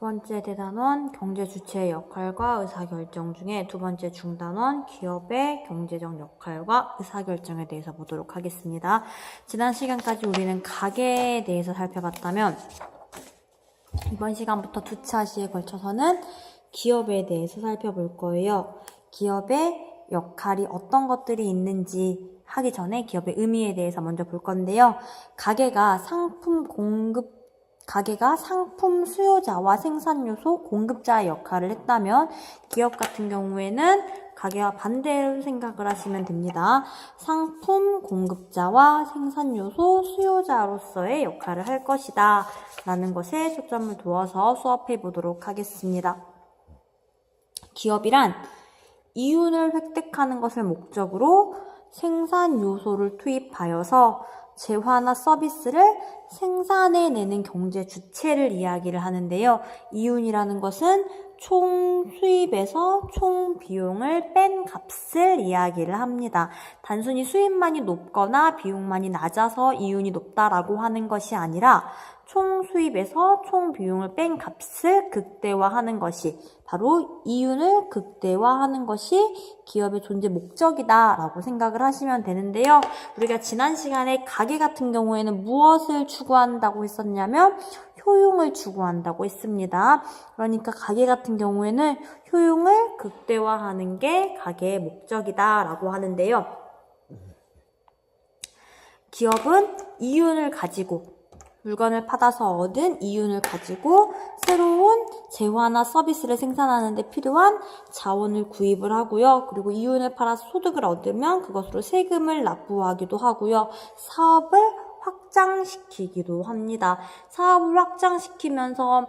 번째 대단원 경제 주체의 역할과 의사결정 중에 두 번째 중단원 기업의 경제적 역할과 의사결정에 대해서 보도록 하겠습니다. 지난 시간까지 우리는 가계에 대해서 살펴봤다면 이번 시간부터 두 차시에 걸쳐서는 기업에 대해서 살펴볼 거예요. 기업의 역할이 어떤 것들이 있는지 하기 전에 기업의 의미에 대해서 먼저 볼 건데요. 가게가 상품 공급 가게가 상품 수요자와 생산 요소 공급자의 역할을 했다면 기업 같은 경우에는 가게와 반대로 생각을 하시면 됩니다. 상품 공급자와 생산 요소 수요자로서의 역할을 할 것이다. 라는 것에 초점을 두어서 수업해 보도록 하겠습니다. 기업이란 이윤을 획득하는 것을 목적으로 생산 요소를 투입하여서 재화나 서비스를 생산해내는 경제 주체를 이야기를 하는데요. 이윤이라는 것은 총 수입에서 총 비용을 뺀 값을 이야기를 합니다. 단순히 수입만이 높거나 비용만이 낮아서 이윤이 높다라고 하는 것이 아니라 총 수입에서 총 비용을 뺀 값을 극대화하는 것이 바로 이윤을 극대화하는 것이 기업의 존재 목적이다라고 생각을 하시면 되는데요. 우리가 지난 시간에 가게 같은 경우에는 무엇을 추구한다고 했었냐면 효용을 추구한다고 했습니다. 그러니까 가게 같은 경우에는 효용을 극대화하는 게 가게의 목적이다라고 하는데요. 기업은 이윤을 가지고 물건을 팔아서 얻은 이윤을 가지고 새로운 재화나 서비스를 생산하는 데 필요한 자원을 구입을 하고요. 그리고 이윤을 팔아서 소득을 얻으면 그것으로 세금을 납부하기도 하고요. 사업을 확장시키기도 합니다. 사업을 확장시키면서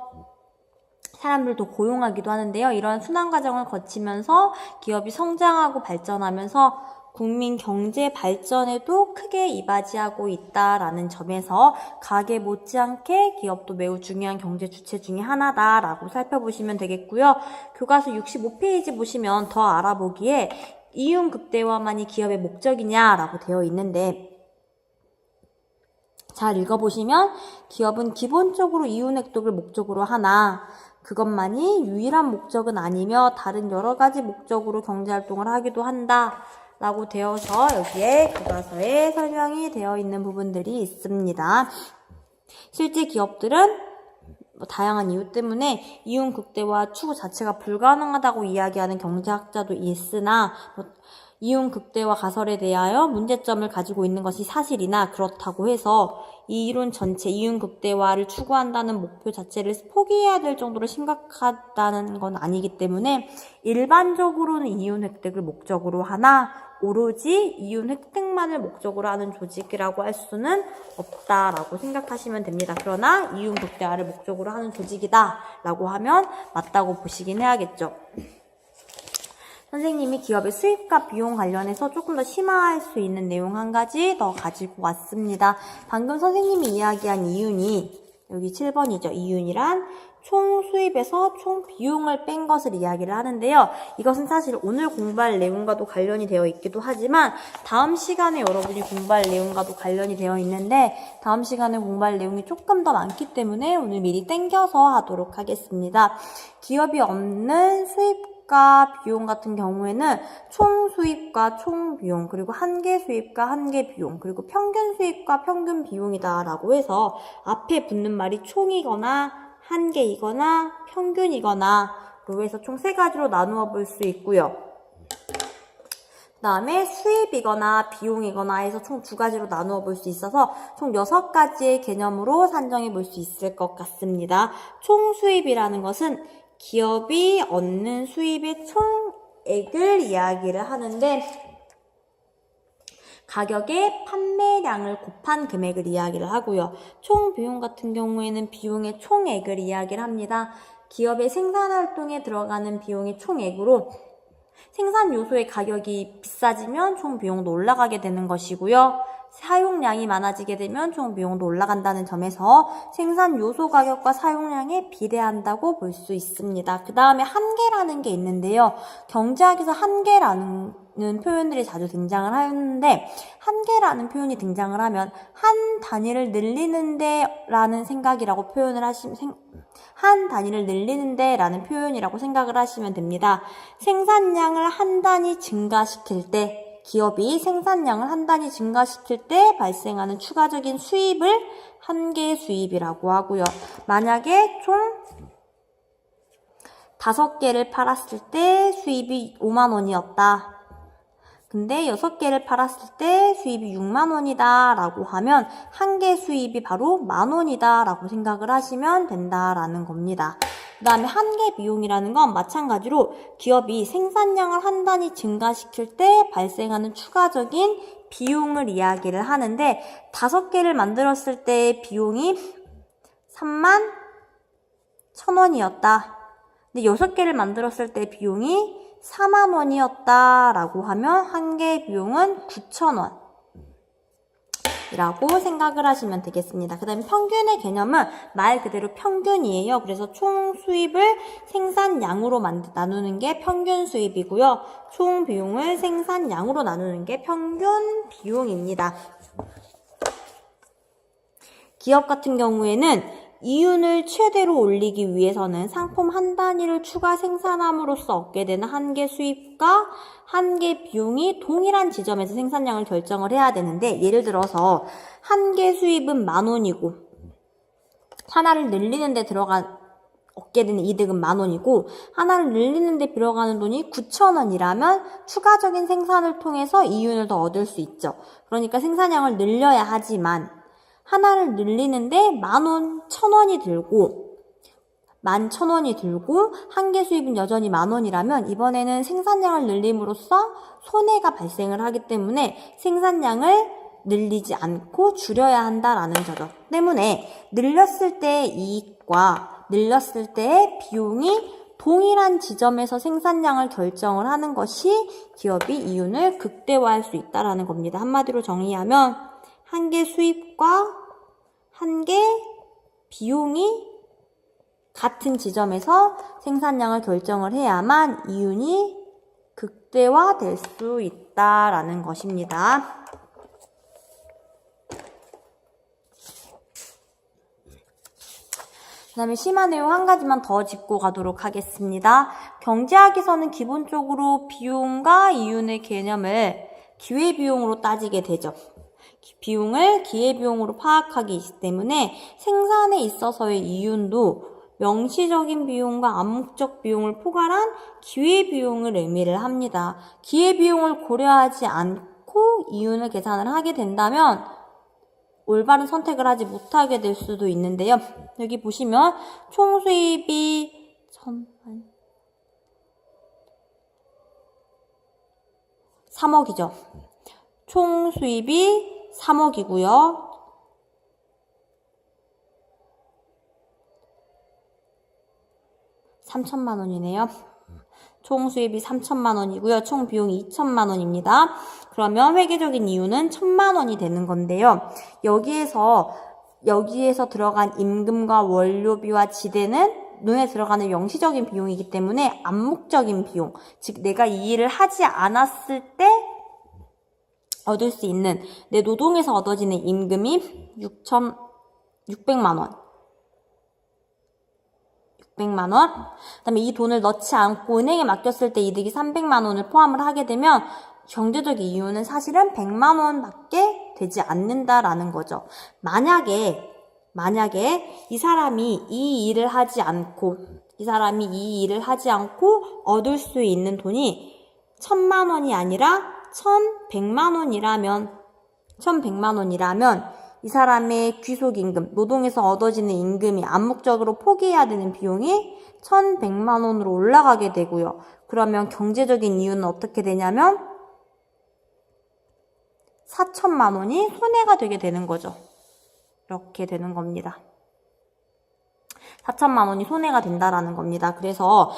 사람들도 고용하기도 하는데요. 이런 순환 과정을 거치면서 기업이 성장하고 발전하면서 국민 경제 발전에도 크게 이바지하고 있다라는 점에서 가계 못지않게 기업도 매우 중요한 경제 주체 중의 하나다라고 살펴보시면 되겠고요. 교과서 65페이지 보시면 더 알아보기에 이윤 극대화만이 기업의 목적이냐라고 되어 있는데 잘 읽어보시면 기업은 기본적으로 이윤 획득을 목적으로 하나 그것만이 유일한 목적은 아니며 다른 여러 가지 목적으로 경제활동을 하기도 한다. 라고 되어서 여기에 교과서에 설명이 되어 있는 부분들이 있습니다. 실제 기업들은 뭐 다양한 이유 때문에 이윤 극대화 추구 자체가 불가능하다고 이야기하는 경제학자도 있으나 뭐 이윤 극대화 가설에 대하여 문제점을 가지고 있는 것이 사실이나 그렇다고 해서 이 이론 전체 이윤 극대화를 추구한다는 목표 자체를 포기해야 될 정도로 심각하다는 건 아니기 때문에 일반적으로는 이윤 획득을 목적으로 하나 오로지 이윤 획득만을 목적으로 하는 조직이라고 할 수는 없다라고 생각하시면 됩니다. 그러나 이윤 극대화를 목적으로 하는 조직이다라고 하면 맞다고 보시긴 해야겠죠. 선생님이 기업의 수입과 비용 관련해서 조금 더 심화할 수 있는 내용 한 가지 더 가지고 왔습니다. 방금 선생님이 이야기한 이윤이 여기 7번이죠. 이윤이란 총 수입에서 총 비용을 뺀 것을 이야기를 하는데요. 이것은 사실 오늘 공부할 내용과도 관련이 되어 있기도 하지만 다음 시간에 여러분이 공부할 내용과도 관련이 되어 있는데 다음 시간에 공부할 내용이 조금 더 많기 때문에 오늘 미리 땡겨서 하도록 하겠습니다. 기업이 없는 수입 수입과 비용 같은 경우에는 총 수입과 총 비용, 그리고 한계 수입과 한계 비용, 그리고 평균 수입과 평균 비용이다라고 해서 앞에 붙는 말이 총이거나 한계이거나 평균이거나 로 해서 총 세 가지로 나누어 볼 수 있고요. 그 다음에 수입이거나 비용이거나 해서 총 두 가지로 나누어 볼 수 있어서 총 여섯 가지의 개념으로 산정해 볼 수 있을 것 같습니다. 총 수입이라는 것은 기업이 얻는 수입의 총액을 이야기를 하는데 가격의 판매량을 곱한 금액을 이야기를 하고요. 총 비용 같은 경우에는 비용의 총액을 이야기를 합니다. 기업의 생산 활동에 들어가는 비용의 총액으로 생산 요소의 가격이 비싸지면 총 비용도 올라가게 되는 것이고요. 사용량이 많아지게 되면 총 비용도 올라간다는 점에서 생산 요소 가격과 사용량에 비례한다고 볼 수 있습니다. 그 다음에 한계라는 게 있는데요. 경제학에서 한계라는 표현들이 자주 등장을 하는데 한계라는 표현이 등장을 하면 한 단위를 늘리는데 라는 생각이라고 표현을 하시면 생- 한 단위를 늘리는데 라는 표현이라고 생각을 하시면 됩니다. 생산량을 한 단위 증가시킬 때 기업이 생산량을 한 단위 증가시킬 때 발생하는 추가적인 수입을 한계 수입이라고 하고요. 만약에 총 다섯 개를 팔았을 때 수입이 5만 원이었다. 근데 여섯 개를 팔았을 때 수입이 6만 원이다 라고 하면 한 개 수입이 바로 만 원이다 라고 생각을 하시면 된다라는 겁니다. 그 다음에 한개 비용이라는 건 마찬가지로 기업이 생산량을 한 단위 증가시킬 때 발생하는 추가적인 비용을 이야기를 하는데 다섯 개를 만들었을 때 비용이 3만 천 원이었다. 근데 여섯 개를 만들었을 때 비용이 4만 원이었다라고 하면 한개 비용은 9천 원. 이라고 생각을 하시면 되겠습니다. 그 다음에 평균의 개념은 말 그대로 평균이에요. 그래서 총 수입을 생산량으로 만- 나누는 게 평균 수입이고요. 총 비용을 생산량으로 나누는 게 평균 비용입니다. 기업 같은 경우에는 이윤을 최대로 올리기 위해서는 상품 한 단위를 추가 생산함으로써 얻게 되는 한 개 수입과 한 개 비용이 동일한 지점에서 생산량을 결정을 해야 되는데 예를 들어서 한 개 수입은 만 원이고 하나를 늘리는 데 들어간 얻게 되는 이득은 만 원이고 하나를 늘리는 데 들어가는 돈이 9천 원이라면 추가적인 생산을 통해서 이윤을 더 얻을 수 있죠. 그러니까 생산량을 늘려야 하지만 하나를 늘리는데 만 원, 천 원이 들고 만 천 원이 들고 한 개 수입은 여전히 만 원이라면 이번에는 생산량을 늘림으로써 손해가 발생을 하기 때문에 생산량을 늘리지 않고 줄여야 한다라는 점점 때문에 늘렸을 때의 이익과 늘렸을 때의 비용이 동일한 지점에서 생산량을 결정을 하는 것이 기업이 이윤을 극대화할 수 있다라는 겁니다. 한마디로 정리하면 한 개 수입과 한 개 비용이 같은 지점에서 생산량을 결정을 해야만 이윤이 극대화 될 수 있다라는 것입니다. 그 다음에 심화 내용 한 가지만 더 짚고 가도록 하겠습니다. 경제학에서는 기본적으로 비용과 이윤의 개념을 기회비용으로 따지게 되죠. 비용을 기회비용으로 파악하기 때문에 생산에 있어서의 이윤도 명시적인 비용과 암묵적 비용을 포괄한 기회비용을 의미를 합니다. 기회비용을 고려하지 않고 이윤을 계산을 하게 된다면 올바른 선택을 하지 못하게 될 수도 있는데요. 여기 보시면 총 수입이 천 3억이죠. 총 수입이 3억이고요. 삼천만 원이네요. 총 수입이 3천만 원이고요. 총 비용이 2천만 원입니다. 그러면 회계적인 이유는 1천만 원이 되는 건데요. 여기에서 여기에서 들어간 임금과 원료비와 지대는 눈에 들어가는 명시적인 비용이기 때문에 암묵적인 비용, 즉 내가 이 일을 하지 않았을 때 얻을 수 있는 내 노동에서 얻어지는 임금이 6천 600만 원. 600만 원. 그다음에 이 돈을 넣지 않고 은행에 맡겼을 때 이득이 300만 원을 포함을 하게 되면 경제적 이유는 사실은 100만 원밖에 되지 않는다라는 거죠. 만약에 만약에 이 사람이 이 일을 하지 않고 이 사람이 이 일을 하지 않고 얻을 수 있는 돈이 천만 원이 아니라 천백만 원이라면 천백만 원이라면 이 사람의 귀속 임금, 노동에서 얻어지는 임금이 암묵적으로 포기해야 되는 비용이 1,100만 원으로 올라가게 되고요. 그러면 경제적인 이유는 어떻게 되냐면 4천만 원이 손해가 되게 되는 거죠. 이렇게 되는 겁니다. 4천만 원이 손해가 된다라는 겁니다. 그래서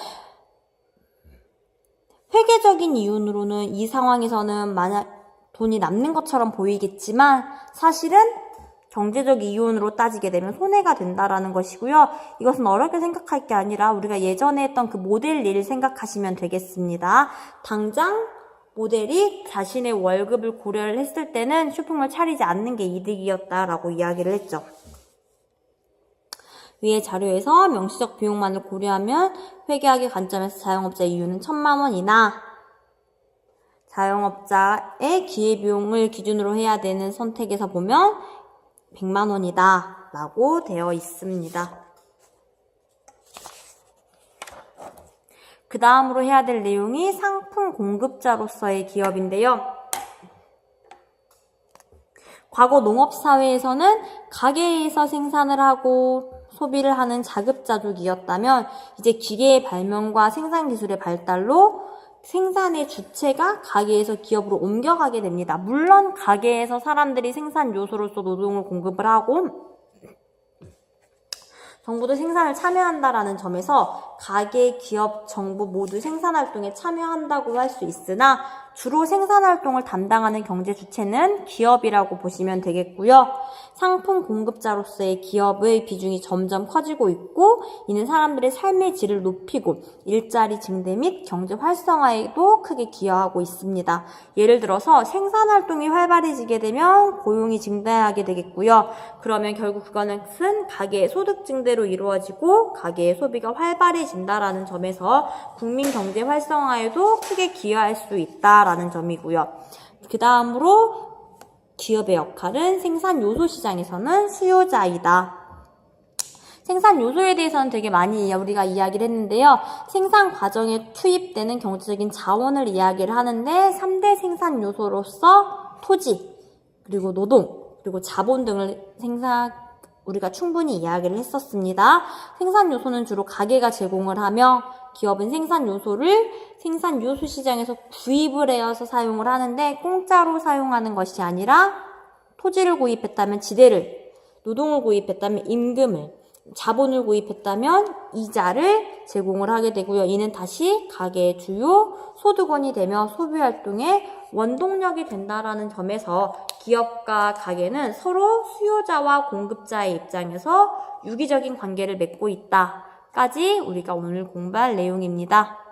회계적인 이윤으로는 이 상황에서는 만약 돈이 남는 것처럼 보이겠지만 사실은 경제적 이윤으로 따지게 되면 손해가 된다라는 것이고요. 이것은 어렵게 생각할 게 아니라 우리가 예전에 했던 그 모델 일 생각하시면 되겠습니다. 당장 모델이 자신의 월급을 고려를 했을 때는 쇼핑몰 차리지 않는 게 이득이었다라고 이야기를 했죠. 위의 자료에서 명시적 비용만을 고려하면 회계학의 관점에서 자영업자 이유는 천만 원이나 자영업자의 기회비용을 기준으로 해야 되는 선택에서 보면 100만 원이다 라고 되어 있습니다. 그 다음으로 해야 될 내용이 상품 공급자로서의 기업인데요. 과거 농업사회에서는 가게에서 생산을 하고 소비를 하는 자급자족이었다면 이제 기계의 발명과 생산 기술의 발달로 생산의 주체가 가게에서 기업으로 옮겨가게 됩니다. 물론 가게에서 사람들이 생산 요소로서 노동을 공급을 하고 정부도 생산을 참여한다라는 점에서 가게, 기업, 정부 모두 생산 활동에 참여한다고 할 수 있으나 주로 생산 활동을 담당하는 경제 주체는 기업이라고 보시면 되겠고요. 상품 공급자로서의 기업의 비중이 점점 커지고 있고 이는 사람들의 삶의 질을 높이고 일자리 증대 및 경제 활성화에도 크게 기여하고 있습니다. 예를 들어서 생산 활동이 활발해지게 되면 고용이 증대하게 되겠고요. 그러면 결국 그것은 가계의 소득 증대로 이루어지고 가계의 소비가 활발해진다라는 점에서 국민 경제 활성화에도 크게 기여할 수 있다 라는 점이고요. 그 다음으로 기업의 역할은 생산 요소 시장에서는 수요자이다. 생산 요소에 대해서는 되게 많이 우리가 이야기를 했는데요. 생산 과정에 투입되는 경제적인 자원을 이야기를 하는데 3대 생산 요소로서 토지, 그리고 노동, 그리고 자본 등을 생산 우리가 충분히 이야기를 했었습니다. 생산 요소는 주로 가게가 제공을 하며 기업은 생산 요소를 생산 요소 시장에서 구입을 해서 사용을 하는데 공짜로 사용하는 것이 아니라 토지를 구입했다면 지대를, 노동을 구입했다면 임금을, 자본을 구입했다면 이자를 제공을 하게 되고요. 이는 다시 가게의 주요 소득원이 되며 소비 활동의 원동력이 된다라는 점에서 기업과 가게는 서로 수요자와 공급자의 입장에서 유기적인 관계를 맺고 있다까지 우리가 오늘 공부할 내용입니다.